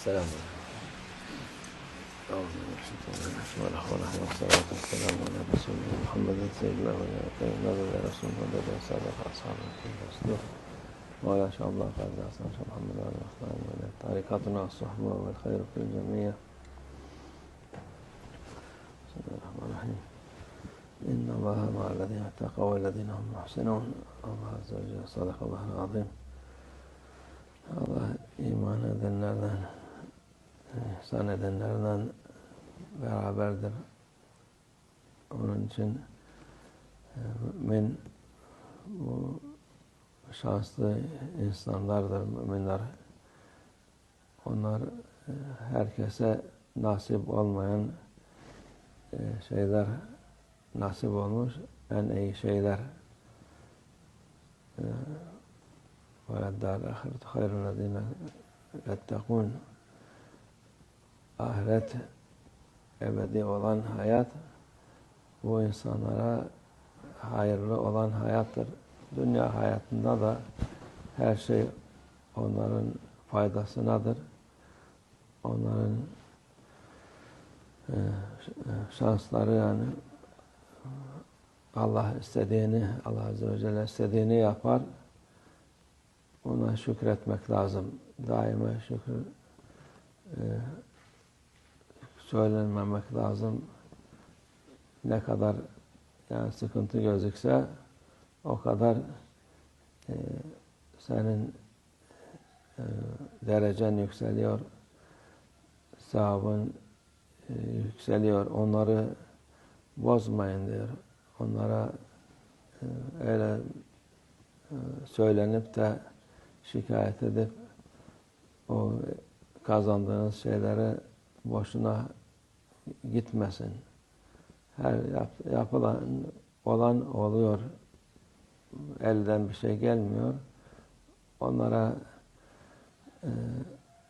السلام محمد سيد الله نظر إلى رسول الله سابق أصحابه في وعلى شاء الله قد أصحاب محمد وعلى الأخطاء وعلى طريقاتنا الصحبة والخير في الجميع بسم الله الرحمن الرحيم إن الله مع الذين اتقوا والذين هم محسنون الله عز وجل صدق الله العظيم الله إيمانا ذلنا ذلنا ihsan edenlerden beraberdir. Onun için e, mümin bu şanslı insanlardır müminler. Onlar e, herkese nasip olmayan e, şeyler nasip olmuş, en iyi şeyler. وَلَدَّارِ الْآخِرَةُ خَيْرُ الَّذ۪ينَ يَتَّقُونَ Ahiret, ebedi olan hayat, bu insanlara hayırlı olan hayattır. Dünya hayatında da her şey onların faydasınadır. Onların şansları yani Allah istediğini, Allah Azze ve Celle istediğini yapar ona şükretmek lazım. Daima şükür e, söylenmemek lazım. Ne kadar yani sıkıntı gözükse o kadar e, senin e, derecen yükseliyor. Sahabın e, yükseliyor. Onları bozmayın diyor. Onlara e, öyle e, söylenip de şikayet edip o kazandığınız şeylere boşuna gitmesin. Her yap, yapılan olan oluyor. Elden bir şey gelmiyor. Onlara e,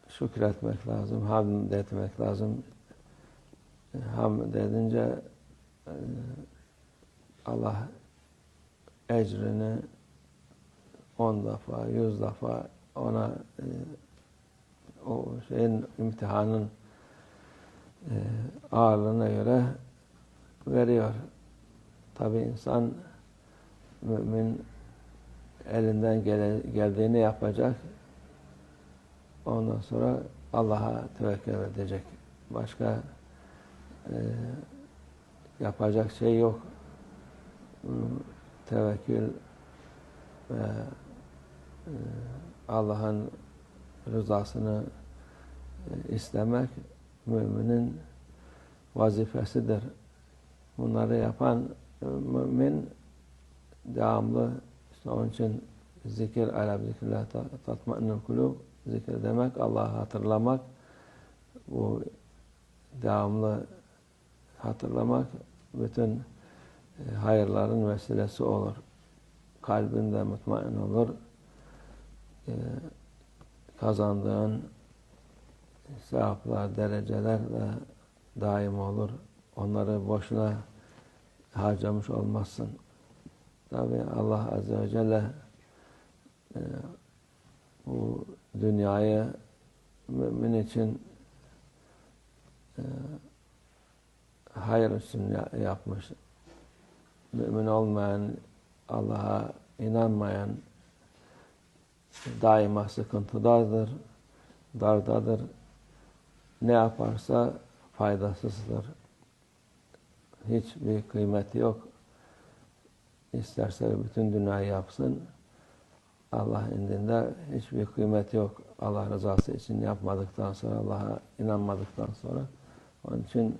şükretmek lazım, hamd etmek lazım. Hamd edince e, Allah ecrini on defa, yüz defa ona e, o şeyin imtihanın ağırlığına göre veriyor. Tabi insan mümin elinden geldiğini yapacak. Ondan sonra Allah'a tevekkül edecek. Başka e, yapacak şey yok. Tevekkül ve e, Allah'ın rızasını e, istemek müminin vazifesidir. Bunları yapan e, mümin devamlı işte onun için zikir ala zikrillah tatma'innul kulub zikir demek Allah'ı hatırlamak bu devamlı hatırlamak bütün hayırların vesilesi olur kalbinde mutmain olur. Ee, kazandığın sevaplar, dereceler de daim olur. Onları boşuna harcamış olmazsın. Tabi Allah Azze ve Celle e, bu dünyayı mümin için e, hayır için yapmış. Mümin olmayan Allah'a inanmayan daima sıkıntıdadır, dardadır. Ne yaparsa faydasızdır. Hiçbir kıymeti yok. İsterse bütün dünyayı yapsın. Allah indinde hiçbir kıymeti yok. Allah rızası için yapmadıktan sonra, Allah'a inanmadıktan sonra. Onun için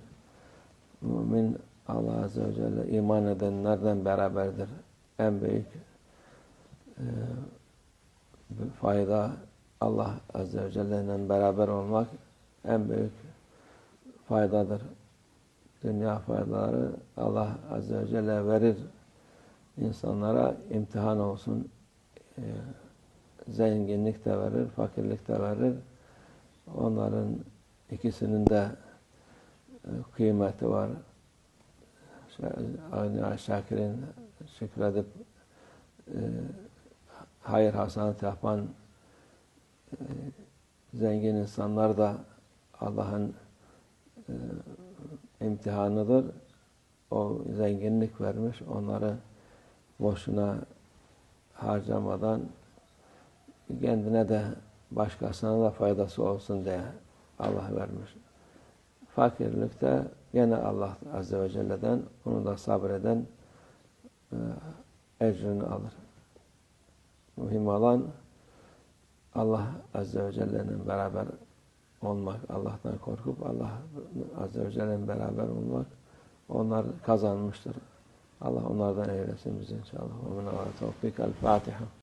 mümin Allah Azze ve Celle iman edenlerden beraberdir en büyük e, fayda Allah Azze ve Celle ile beraber olmak en büyük faydadır. Dünya faydaları Allah Azze ve Celle verir. insanlara imtihan olsun. E, zenginlik de verir, fakirlik de verir. Onların ikisinin de e, kıymeti var. Şakirin şükredip e, hayır hasanat yapan e, zengin insanlar da Allah'ın e, imtihanıdır. O zenginlik vermiş. Onları boşuna harcamadan kendine de başkasına da faydası olsun diye Allah vermiş. Fakirlikte gene Allah Azze ve Celle'den onu da sabreden e, ecrini alır. Mühim olan Allah Azze ve Celle'nin beraber olmak, Allah'tan korkup Allah Azze ve Celle'nin beraber olmak onlar kazanmıştır. Allah onlardan eylesin bizi inşallah. Ve min tevfik. El Fatiha.